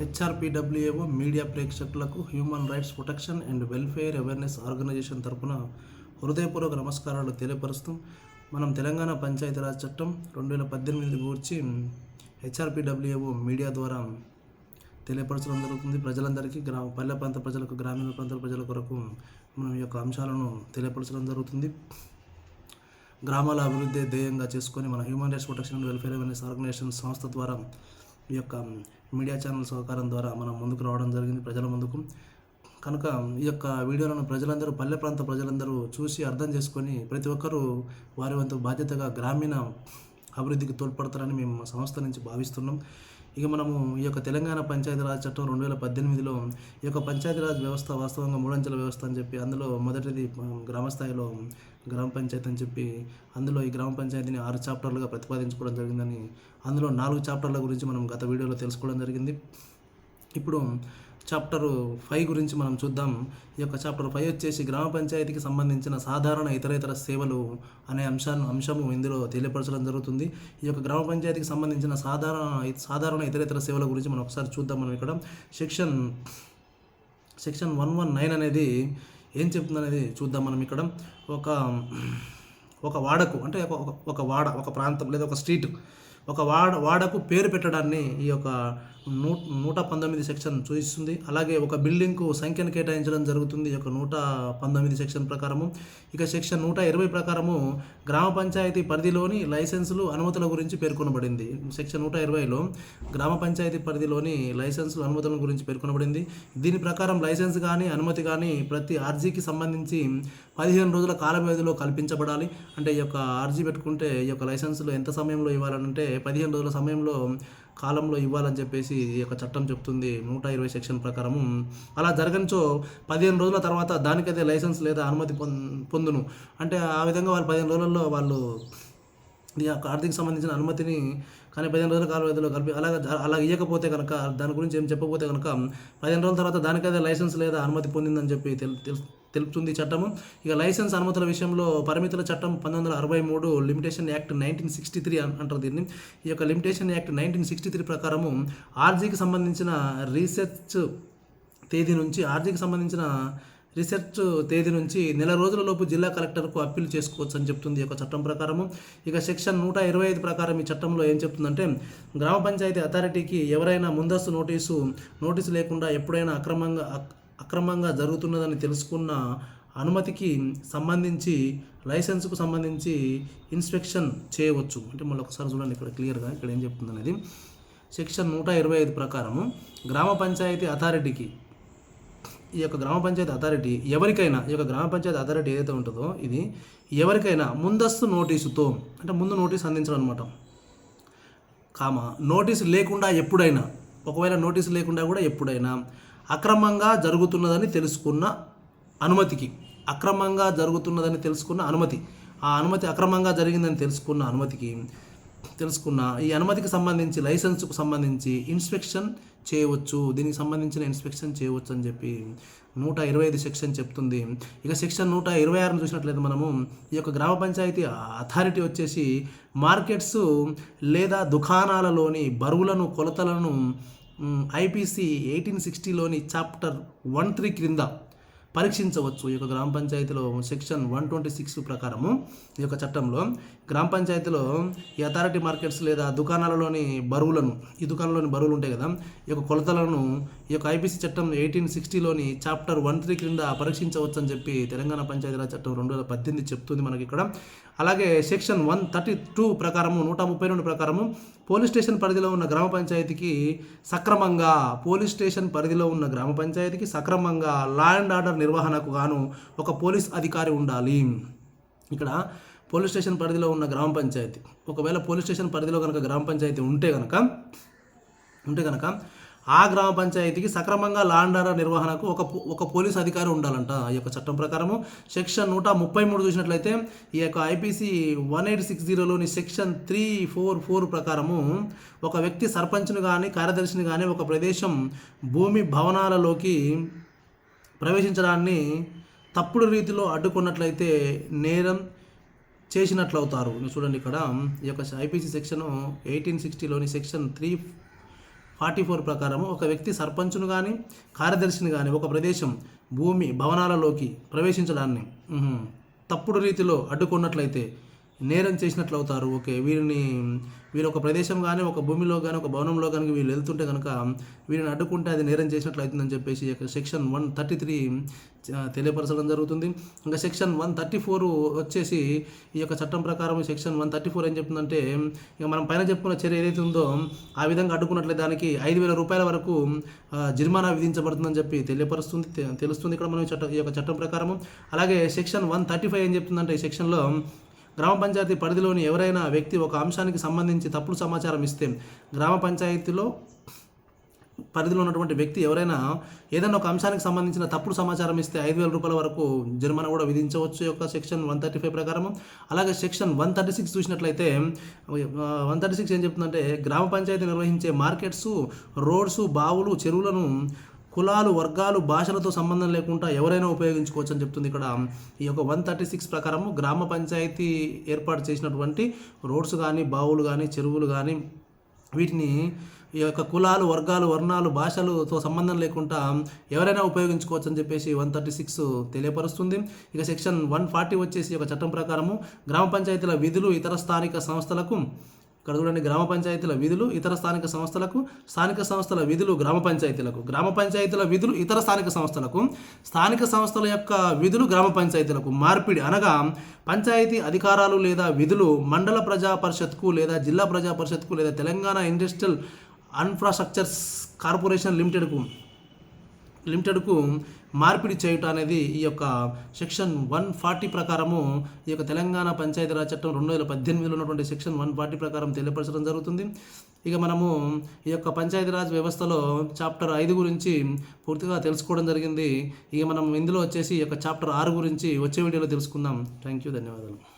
హెచ్ఆర్పిడబ్ల్యూఏఓ media ప్రేక్షకులకు human rights protection and welfare awareness organisation తరపున హృదయపూర్వక నమస్కారాలు తెలియపరుస్తూ మనం తెలంగాణ పంచాయతీరాజ్ చట్టం రెండు వేల పద్దెనిమిది గురించి హెచ్ఆర్పిడబ్ల్యూఏఓ మీడియా ద్వారా తెలియపరచడం జరుగుతుంది. ప్రజలందరికీ గ్రామ పల్లె ప్రాంత ప్రజలకు గ్రామీణ ప్రాంత ప్రజల కొరకు మనం ఈ యొక్క అంశాలను తెలియపరచడం జరుగుతుంది. గ్రామాల అభివృద్ధి ధ్యేయంగా చేసుకొని మన human rights protection and welfare awareness organisation సంస్థ ద్వారా ఈ యొక్క మీడియా ఛానల్ సహకారం ద్వారా మనం ముందుకు రావడం జరిగింది ప్రజల ముందుకు. కనుక ఈ యొక్క వీడియోలను ప్రజలందరూ పల్లె ప్రాంత ప్రజలందరూ చూసి అర్థం చేసుకొని ప్రతి ఒక్కరూ వారి వంతు బాధ్యతగా గ్రామీణ అభివృద్ధికి తోడ్పడతారని మేము సంస్థ నుంచి భావిస్తున్నాం. ఇక మనము ఈ యొక్క తెలంగాణ పంచాయతీరాజ్ చట్టం రెండు వేల పద్దెనిమిదిలో ఈ యొక్క పంచాయతీరాజ్ వ్యవస్థ వాస్తవంగా మూడంచెల వ్యవస్థ అని చెప్పి అందులో మొదటిది గ్రామస్థాయిలో గ్రామ స్థాయిలో గ్రామ పంచాయతీ అని చెప్పి అందులో ఈ గ్రామ పంచాయతీని ఆరు చాప్టర్లుగా ప్రతిపాదించుకోవడం జరిగిందని అందులో నాలుగు చాప్టర్ల గురించి మనం గత వీడియోలో తెలుసుకోవడం జరిగింది. ఇప్పుడు చాప్టర్ ఫైవ్ గురించి మనం చూద్దాం. ఈ యొక్క చాప్టర్ ఫైవ్ వచ్చేసి గ్రామ పంచాయతీకి సంబంధించిన సాధారణ ఇతరేతర సేవలు అనే అంశాన్ని అంశము ఇందులో తెలియపరచడం జరుగుతుంది. ఈ యొక్క గ్రామ పంచాయతీకి సంబంధించిన సాధారణ సాధారణ ఇతరేతర సేవల గురించి మనం ఒకసారి చూద్దాం మనం ఇక్కడ. Section section one one nine అనేది ఏం చెప్తుంది అనేది చూద్దాం మనం ఇక్కడ. ఒక ఒక వాడకు అంటే ఒక ఒక- ఒక వాడ ఒక ప్రాంతం లేదా ఒక స్ట్రీట్. ఒక వాడ వాడకు పేరు పెట్టడాన్ని ఈ యొక్క నూ నూట పంతొమ్మిది సెక్షన్ సూచిస్తుంది. అలాగే ఒక బిల్డింగ్కు సంఖ్యను కేటాయించడం జరుగుతుంది. యొక్క నూట పంతొమ్మిది సెక్షన్ ప్రకారము. ఇక సెక్షన్ నూట ఇరవై ప్రకారము గ్రామ పంచాయతీ పరిధిలోని లైసెన్సులు అనుమతుల గురించి పేర్కొనబడింది. సెక్షన్ నూట ఇరవైలో గ్రామ పంచాయతీ పరిధిలోని లైసెన్సులు అనుమతుల గురించి పేర్కొనబడింది. దీని ప్రకారం లైసెన్స్ కానీ అనుమతి కానీ ప్రతి ఆర్జీకి సంబంధించి పదిహేను రోజుల కాల వ్యవధిలో కల్పించబడాలి. అంటే ఈ యొక్క ఆర్జీ పెట్టుకుంటే ఈ యొక్క లైసెన్సులు ఎంత సమయంలో ఇవ్వాలంటే పదిహేను రోజుల సమయంలో కాలంలో ఇవ్వాలని చెప్పేసి ఈ యొక్క చట్టం చెప్తుంది. నూట ఇరవై సెక్షన్ ప్రకారము. అలా జరగనిచో పదిహేను రోజుల తర్వాత దానికైతే లైసెన్స్ లేదా అనుమతి పొందును. అంటే ఆ విధంగా వాళ్ళు పదిహేను రోజుల్లో వాళ్ళు ఈ యొక్క ఆర్థిక సంబంధించిన అనుమతిని కానీ పదిహేను రోజుల కాల వ్యవధిలో కలిపి అలాగే అలా ఇవ్వకపోతే కనుక దాని గురించి ఏం చెప్పకపోతే కనుక పదిహేను రోజుల తర్వాత దానికైతే లైసెన్స్ లేదా అనుమతి పొందిందని చెప్పి తెలు తెలు- తెలుపుతుంది చట్టము. ఇక లైసెన్స్ అనుమతుల విషయంలో పరిమితుల చట్టం పంతొమ్మిది వందల అరవై మూడు limitation act nineteen sixty three అంటారు దీన్ని. ఈ యొక్క limitation act nineteen sixty three ప్రకారము ఆర్జీకి సంబంధించిన రీసెర్చ్ తేదీ నుంచి ఆర్జీకి సంబంధించిన రీసెర్చ్ తేదీ నుంచి నెల రోజుల లోపు జిల్లా కలెక్టర్కు అప్పీల్ చేసుకోవచ్చు అని చెప్తుంది ఈ యొక్క చట్టం ప్రకారము. ఇక సెక్షన్ నూట ఇరవై ఐదు ప్రకారం ఈ చట్టంలో ఏం చెప్తుందంటే గ్రామ పంచాయతీ అథారిటీకి ఎవరైనా ముందస్తు నోటీసు నోటీసు లేకుండా ఎప్పుడైనా అక్రమంగా అక్రమంగా జరుగుతున్నదని తెలుసుకున్న అనుమతికి సంబంధించి లైసెన్స్కు సంబంధించి ఇన్స్పెక్షన్ చేయవచ్చు. అంటే మళ్ళీ ఒకసారి చూడండి ఇక్కడ క్లియర్గా ఇక్కడ ఏం చెప్తుంది అనేది సెక్షన్ నూట ఇరవై ఐదు ప్రకారము గ్రామ పంచాయతీ అథారిటీకి ఈ యొక్క గ్రామ పంచాయతీ అథారిటీ ఎవరికైనా ఈ యొక్క గ్రామ పంచాయతీ అథారిటీ ఏదైతే ఉంటుందో ఇది ఎవరికైనా ముందస్తు నోటీసుతో అంటే ముందు నోటీస్ అందించడం అనమాట కామ నోటీసు లేకుండా ఎప్పుడైనా ఒకవేళ నోటీసు లేకుండా కూడా ఎప్పుడైనా అక్రమంగా జరుగుతున్నదని తెలుసుకున్న అనుమతికి అక్రమంగా జరుగుతున్నదని తెలుసుకున్న అనుమతి. ఆ అనుమతి అక్రమంగా జరిగిందని తెలుసుకున్న అనుమతికి తెలుసుకున్న ఈ అనుమతికి సంబంధించి లైసెన్స్కు సంబంధించి ఇన్స్పెక్షన్ చేయవచ్చు. దీనికి సంబంధించిన ఇన్స్పెక్షన్ చేయవచ్చు అని చెప్పి నూట ఇరవై ఐదు సెక్షన్ చెప్తుంది. ఇక సెక్షన్ నూట ఇరవై ఆరును చూసినట్లయితే మనము ఈ యొక్క గ్రామ పంచాయతీ అథారిటీ వచ్చేసి మార్కెట్స్ లేదా దుకాణాలలోని బరువులను కొలతలను ఐపీసీ ఎయిటీన్ సిక్స్టీలోని చాప్టర్ వన్ త్రీ క్రింద పరీక్షించవచ్చు. ఈ యొక్క గ్రామ పంచాయతీలో సెక్షన్ వన్ ట్వంటీ సిక్స్ ప్రకారము ఈ యొక్క చట్టంలో గ్రామ పంచాయతీలో ఈ అథారిటీ మార్కెట్స్ లేదా దుకాణాలలోని బరువులను ఈ దుకాణంలోని బరువులు ఉంటాయి కదా ఈ యొక్క కొలతలను ఈ యొక్క ఐపీసీ చట్టం ఎయిటీన్ సిక్స్టీలోని చాప్టర్ వన్ త్రీ క్రింద పరీక్షించవచ్చు అని చెప్పి తెలంగాణ పంచాయతీరాజ్ చట్టం రెండు వేల పద్దెనిమిది చెప్తుంది మనకి ఇక్కడ. అలాగే సెక్షన్ వన్ థర్టీ టూ ప్రకారము నూట ముప్పై రెండు ప్రకారము పోలీస్ స్టేషన్ పరిధిలో ఉన్న గ్రామ పంచాయతీకి సక్రమంగా పోలీస్ స్టేషన్ పరిధిలో ఉన్న గ్రామ పంచాయతీకి సక్రమంగా లా అండ్ ఆర్డర్ నిర్వహణకు గాను ఒక పోలీస్ అధికారి ఉండాలి. ఇక్కడ పోలీస్ స్టేషన్ పరిధిలో ఉన్న గ్రామ పంచాయతీ. ఒకవేళ పోలీస్ స్టేషన్ పరిధిలో కనుక గ్రామ పంచాయతీ ఉంటే కనుక ఉంటే కనుక ఆ గ్రామ పంచాయతీకి సక్రమంగా లా నిర్వహణకు ఒక ఒక పోలీస్ అధికారి ఉండాలంట. ఈ యొక్క చట్టం ప్రకారము సెక్షన్ నూట ముప్పై మూడు చూసినట్లయితే ఈ యొక్క ఐపీసీ వన్ ఎయిట్ సిక్స్ జీరోలోని సెక్షన్ త్రీ ఫోర్ ఫోర్ ప్రకారము ఒక వ్యక్తి సర్పంచ్ను కానీ కార్యదర్శిని కానీ ఒక ప్రదేశం భూమి భవనాలలోకి ప్రవేశించడాన్ని తప్పుడు రీతిలో అడ్డుకున్నట్లయితే నేరం చేసినట్లు అవుతారు చూడండి ఇక్కడ. ఈ యొక్క ఐపీసీ సెక్షన్ ఎయిటీన్ సిక్స్టీలోని సెక్షన్ త్రీ ఫార్టీ ఫోర్ ప్రకారం ఒక వ్యక్తి సర్పంచును కానీ కార్యదర్శిని కానీ ఒక ప్రదేశం భూమి భవనాలలోకి ప్రవేశించడాన్ని తప్పుడు రీతిలో అడ్డుకున్నట్లయితే నేరం చేసినట్లు అవుతారు ఓకే వీరిని వీరు ఒక ప్రదేశం కానీ ఒక భూమిలో కానీ ఒక భవనంలో కానీ వీళ్ళు వెళ్తుంటే కనుక వీరిని అడ్డుకుంటే అది నేరం చేసినట్లు అవుతుందని చెప్పేసి యొక్క సెక్షన్ వన్ థర్టీ త్రీ తెలియపరచడం జరుగుతుంది. ఇంకా సెక్షన్ వన్ థర్టీ ఫోర్ వచ్చేసి ఈ యొక్క చట్టం ప్రకారం సెక్షన్ వన్ థర్టీ ఫోర్ ఏం చెప్తుందంటే ఇక మనం పైన చెప్పుకున్న చర్య ఏదైతే ఉందో ఆ విధంగా అడ్డుకున్నట్లయితే దానికి ఐదు వేల రూపాయల వరకు జరిమానా విధించబడుతుందని చెప్పి తెలియపరుస్తుంది తెలుస్తుంది ఇక్కడ మనం చట్టం ఈ యొక్క చట్టం ప్రకారం అలాగే సెక్షన్ వన్ థర్టీ ఫైవ్ ఏం చెప్తుందంటే ఈ సెక్షన్లో గ్రామ పంచాయతీ పరిధిలోని ఎవరైనా వ్యక్తి ఒక అంశానికి సంబంధించి తప్పుడు సమాచారం ఇస్తే గ్రామ పంచాయతీలో పరిధిలో ఉన్నటువంటి వ్యక్తి ఎవరైనా ఏదైనా ఒక అంశానికి సంబంధించిన తప్పుడు సమాచారం ఇస్తే ఐదు వేల రూపాయల వరకు జరిమానా కూడా విధించవచ్చు యొక్క సెక్షన్ వన్ థర్టీ ఫైవ్ ప్రకారం. అలాగే సెక్షన్ వన్ థర్టీ సిక్స్ చూసినట్లయితే వన్ థర్టీ సిక్స్ ఏం చెప్తుందంటే గ్రామ పంచాయతీ నిర్వహించే మార్కెట్స్ రోడ్స్ బావులు చెరువులను కులాలు వర్గాలు భాషలతో సంబంధం లేకుండా ఎవరైనా ఉపయోగించుకోవచ్చు అని చెప్తుంది ఇక్కడ. ఈ యొక్క వన్ థర్టీ సిక్స్ ప్రకారము గ్రామ పంచాయతీ ఏర్పాటు చేసినటువంటి రోడ్స్ కానీ బావులు కానీ చెరువులు కానీ వీటిని ఈ యొక్క కులాలు వర్గాలు వర్ణాలు భాషలతో సంబంధం లేకుండా ఎవరైనా ఉపయోగించుకోవచ్చు అని చెప్పేసి వన్ థర్టీ సిక్స్ తెలియపరుస్తుంది. ఇక సెక్షన్ వన్ ఫార్టీ వచ్చేసి ఒక చట్టం ప్రకారము గ్రామ పంచాయతీల విధులు ఇతర స్థానిక సంస్థలకు ఇక్కడ చూడండి గ్రామ పంచాయతీల విధులు ఇతర స్థానిక సంస్థలకు స్థానిక సంస్థల విధులు గ్రామ పంచాయతీలకు గ్రామ పంచాయతీల విధులు ఇతర స్థానిక సంస్థలకు స్థానిక సంస్థల యొక్క విధులు గ్రామ పంచాయతీలకు మార్పిడి అనగా పంచాయతీ అధికారాలు లేదా విధులు మండల ప్రజా పరిషత్కు లేదా జిల్లా ప్రజా పరిషత్కు లేదా తెలంగాణ ఇండస్ట్రియల్ ఇన్ఫ్రాస్ట్రక్చర్స్ కార్పొరేషన్ లిమిటెడ్కు లిమిటెడ్కు మార్పిడి చేయుట అనేది ఈ యొక్క సెక్షన్ వన్ ఫార్టీ ప్రకారము ఈ యొక్క తెలంగాణ పంచాయతీరాజ్ చట్టం రెండు వేల పద్దెనిమిదిలో ఉన్నటువంటి సెక్షన్ వన్ ఫార్టీ ప్రకారం తెలియపరచడం జరుగుతుంది. ఇక మనము ఈ యొక్క పంచాయతీరాజ్ వ్యవస్థలో చాప్టర్ ఐదు గురించి పూర్తిగా తెలుసుకోవడం జరిగింది. ఇక మనం ఇందులో వచ్చేసి ఈ యొక్క చాప్టర్ ఆరు గురించి వచ్చే వీడియోలో తెలుసుకుందాం. థ్యాంక్ యూ ధన్యవాదాలు.